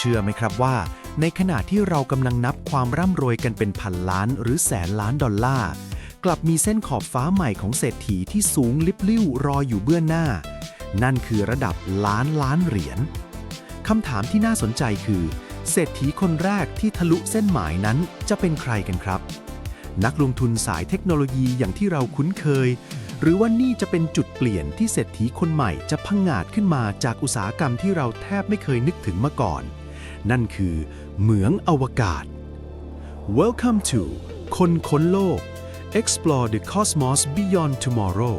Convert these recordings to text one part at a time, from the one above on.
เชื่อไหมครับว่า ในขณะที่เรากำลังนับความร่ำรวยกันเป็นพันล้านหรือแสนล้านดอลลาร์กลับมีเส้นขอบฟ้าใหม่ของเศรษฐีที่สูงลิบลิ่วรออยู่เบื้องหน้า นั่นคือระดับล้านล้านเหรียญคำถามที่น่าสนใจคือ เศรษฐีคนแรกที่ทะลุเส้นหมายนั้นจะเป็นใครกันครับ นักลงทุนสายเทคโนโลยีอย่างที่เราคุ้นเคย หรือว่านี่จะเป็นจุดเปลี่ยนที่เศรษฐีคนใหม่จะพังงาดขึ้นมาจากอุตสาหกรรมที่เราแทบไม่เคยนึกถึงมาก่อน นั่นคือ เหมืองอวกาศ Welcome to คนค้นโลก Explore the Cosmos Beyond Tomorrow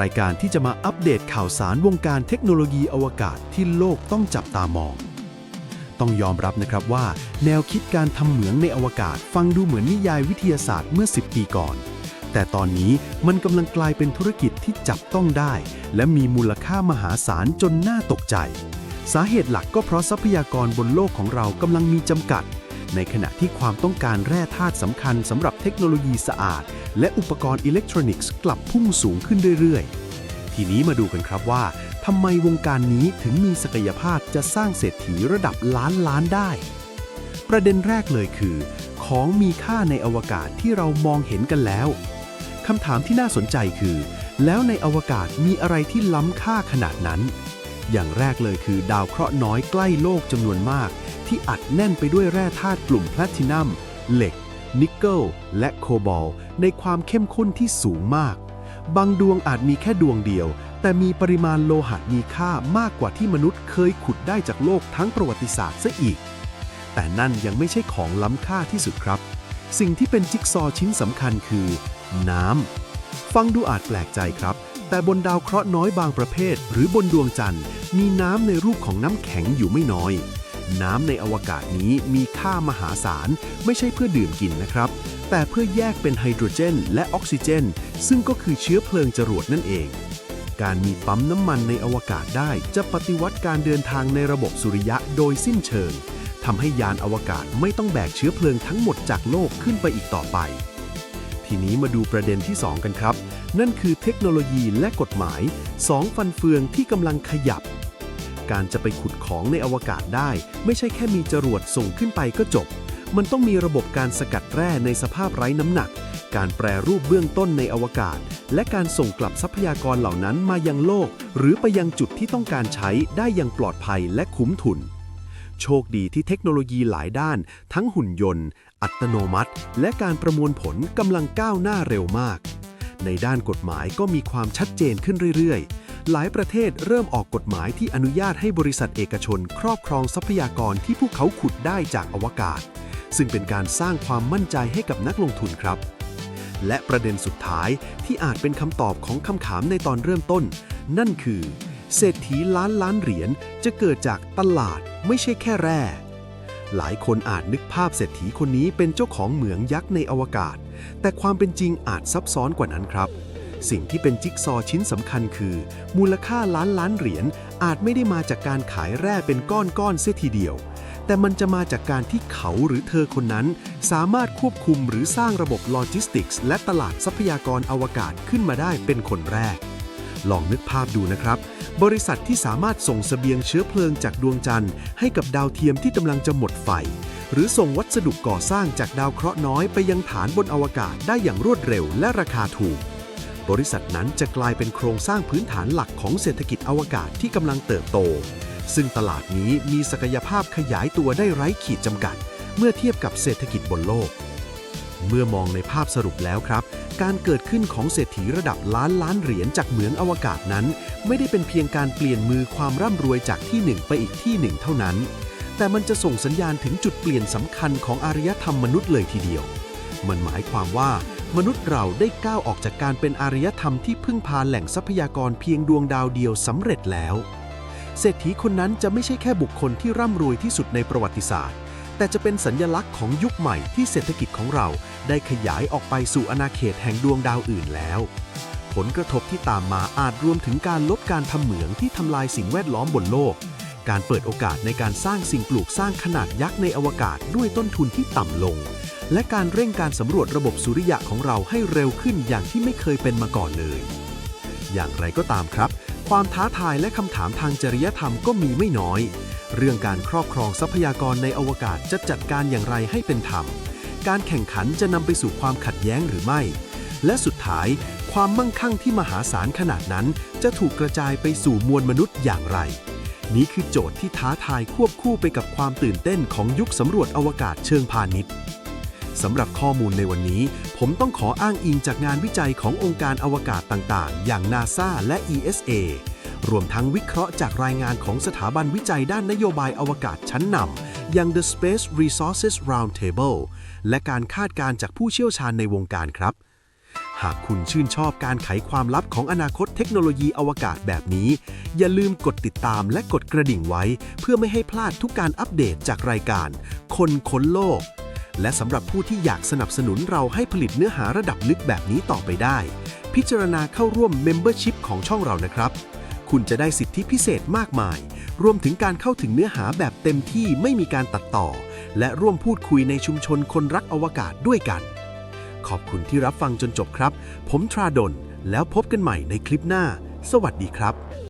รายการที่จะมาอัปเดตข่าวสารวงการเทคโนโลยีอวกาศที่โลกต้องจับตามอง ต้องยอมรับนะครับว่า แนวคิดการทำเหมืองในอวกาศ ฟังดูเหมือนนิยายวิทยาศาสตร์เมื่อ 10 ปีก่อน แต่ตอนนี้มันกำลังกลายเป็นธุรกิจที่จับต้องได้ และมีมูลค่ามหาศาลจนน่าตกใจ สาเหตุหลักก็เพราะทรัพยากรบนโลกของเรากำลังมีจำกัด ในขณะที่ความต้องการแร่ธาตุสำคัญสำหรับเทคโนโลยีสะอาด และอุปกรณ์อิเล็กทรอนิกส์กลับพุ่งสูงขึ้นเรื่อยๆ ทีนี้มาดูกันครับว่าทำไมวงการนี้ถึงมีศักยภาพจะสร้างเศรษฐีระดับล้านล้านได้ ประเด็นแรกเลยคือ ของมีค่าในอวกาศที่เรามองเห็นกันแล้วคำถามที่น่าสนใจคือ แล้วในอวกาศมีอะไรที่ล้ำค่าขนาดนั้น อย่างแรกเลยคือดาวเคราะห์น้อยใกล้โลกจำนวนมาก ที่อัดแน่นไปด้วยแร่ธาตุกลุ่มแพลตินัม เหล็ก นิกเกิล และโคบอลในความเข้มข้นที่สูงมาก บางดวงอาจมีแค่ดวงเดียว แต่มีปริมาณโลหะมีค่ามากกว่าที่มนุษย์เคยขุดได้จากโลกทั้งประวัติศาสตร์ซะอีก แต่นั่นยังไม่ใช่ของล้ำค่าที่สุดครับ สิ่งที่เป็นจิ๊กซอว์ชิ้นสำคัญคือ น้ำฟังดูอาจแปลกใจครับ แต่บนดาวเคราะห์น้อยบางประเภท หรือบนดวงจันทร์ มีน้ำในรูปของน้ำแข็งอยู่ไม่น้อย น้ำในอวกาศนี้มีค่ามหาศาล ไม่ใช่เพื่อดื่มกินนะครับ แต่เพื่อแยกเป็นไฮโดรเจน และออกซิเจน ซึ่งก็คือเชื้อเพลิงจรวดนั่นเอง การมีปั๊มน้ำมันในอวกาศได้ จะปฏิวัติการเดินทางในระบบสุริยะโดยสิ้นเชิงทำให้ยานอวกาศไม่ต้องแบกเชื้อเพลิงทั้งหมดจากโลกขึ้นไปอีกต่อไป ทีนี้มาดูประเด็นที่ 2 กันครับ นั่นคือเทคโนโลยีและกฎหมาย2ฟันเฟืองที่กำลังขยับ การจะไปขุดของในอวกาศได้ ไม่ใช่แค่มีจรวดส่งขึ้นไปก็จบ มันต้องมีระบบการสกัดแร่ในสภาพไร้น้ำหนัก การแปรรูปเบื้องต้นในอวกาศ และการส่งกลับทรัพยากรเหล่านั้นมายังโลก หรือไปยังจุดที่ต้องการใช้ได้อย่างปลอดภัยและคุ้มทุนโชคดีที่เทคโนโลยีหลายด้าน ทั้งหุ่นยนต์ อัตโนมัติ และการประมวลผลกำลังก้าวหน้าเร็วมาก ในด้านกฎหมายก็มีความชัดเจนขึ้นเรื่อยๆ หลายประเทศเริ่มออกกฎหมายที่อนุญาตให้บริษัทเอกชน ครอบครองทรัพยากรที่พวกเขาขุดได้จากอวกาศ ซึ่งเป็นการสร้างความมั่นใจให้กับนักลงทุนครับ และประเด็นสุดท้ายที่อาจเป็นคำตอบของคำถามในตอนเริ่มต้น นั่นคือ เศรษฐีล้านล้านเหรียญจะเกิดจากตลาดไม่ใช่แค่แร่ หลายคนอาจนึกภาพเศรษฐีคนนี้เป็นเจ้าของเหมืองยักษ์ในอวกาศ แต่ความเป็นจริงอาจซับซ้อนกว่านั้นครับ สิ่งที่เป็นจิ๊กซอว์ชิ้นสำคัญคือ มูลค่าล้านล้านเหรียญอาจไม่ได้มาจากการขายแร่เป็นก้อนๆเสียทีเดียว แต่มันจะมาจากการที่เขาหรือเธอคนนั้น สามารถควบคุมหรือสร้างระบบโลจิสติกส์และตลาดทรัพยากรอวกาศขึ้นมาได้เป็นคนแรก ลองนึกภาพดูนะครับ บริษัทที่สามารถส่งเสบียงเชื้อเพลิงจากดวงจันทร์ ให้กับดาวเทียมที่กำลังจะหมดไฟ หรือส่งวัสดุก่อสร้างจากดาวเคราะห์น้อยไปยังฐานบนอวกาศได้อย่างรวดเร็วและราคาถูก บริษัทนั้นจะกลายเป็นโครงสร้างพื้นฐานหลักของเศรษฐกิจอวกาศที่กำลังเติบโต ซึ่งตลาดนี้มีศักยภาพขยายตัวได้ไร้ขีดจำกัด เมื่อเทียบกับเศรษฐกิจบนโลก เมื่อมองในภาพสรุปแล้วครับ การเกิดขึ้นของเศรษฐีระดับล้านล้านเหรียญจากเหมืองอวกาศนั้น ไม่ได้เป็นเพียงการเปลี่ยนมือความร่ำรวยจากที่หนึ่งไปอีกที่หนึ่งเท่านั้น แต่มันจะส่งสัญญาณถึงจุดเปลี่ยนสำคัญของอารยธรรมมนุษย์เลยทีเดียว มันหมายความว่ามนุษย์เราได้ก้าวออกจากการเป็นอารยธรรมที่พึ่งพาแหล่งทรัพยากรเพียงดวงดาวเดียวสำเร็จแล้ว เศรษฐีคนนั้นจะไม่ใช่แค่บุคคลที่ร่ำรวยที่สุดในประวัติศาสตร์ แต่จะเป็นสัญญลักษณ์ของยุคใหม่ที่เศรษฐกิจของเราได้ขยายออกไปสู่อาณาเขตแห่งดวงดาวอื่นแล้ว ผลกระทบที่ตามมาอาจรวมถึงการลดการทำเหมืองที่ทำลายสิ่งแวดล้อมบนโลก การเปิดโอกาสในการสร้างสิ่งปลูกสร้างขนาดยักษ์ในอวกาศด้วยต้นทุนที่ต่ำลง และการเร่งการสำรวจระบบสุริยะของเราให้เร็วขึ้นอย่างที่ไม่เคยเป็นมาก่อนเลย อย่างไรก็ตามครับ ความท้าทายและคำถามทางจริยธรรมก็มีไม่น้อย เรื่องการครอบครองทรัพยากรในอวกาศจะจัดการอย่างไรให้เป็นธรรม การแข่งขันจะนำไปสู่ความขัดแย้งหรือไม่ และสุดท้าย ความมั่งคั่งที่มหาศาลขนาดนั้น จะถูกกระจายไปสู่มวลมนุษย์อย่างไร นี่คือโจทย์ที่ท้าทายควบคู่ไปกับความตื่นเต้นของยุคสำรวจอวกาศเชิงพาณิชย์สำหรับข้อมูลในวันนี้ ผมต้องขออ้างอิงจากงานวิจัยขององค์การอวกาศต่าง ๆ อย่าง NASA และ ESA รวมทั้งวิเคราะห์จากรายงานของสถาบันวิจัยด้านนโยบายอวกาศชั้นนำอย่าง The Space Resources Roundtable และการคาดการณ์จากผู้เชี่ยวชาญในวงการครับ หากคุณชื่นชอบการไขความลับของอนาคตเทคโนโลยีอวกาศแบบนี้ อย่าลืมกดติดตามและกดกระดิ่งไว้ เพื่อไม่ให้พลาดทุกการอัปเดตจากรายการ คนค้นโลก และสำหรับผู้ที่อยากสนับสนุนเราให้ผลิตเนื้อหาระดับลึกแบบนี้ต่อไปได้ พิจารณาเข้าร่วม Membership ของช่องเรานะครับ คุณจะได้สิทธิพิเศษมากมาย รวมถึงการเข้าถึงเนื้อหาแบบเต็มที่ไม่มีการตัดต่อ และร่วมพูดคุยในชุมชนคนรักอวกาศด้วยกัน ขอบคุณที่รับฟังจนจบครับ ผมทราดน แล้วพบกันใหม่ในคลิปหน้า สวัสดีครับ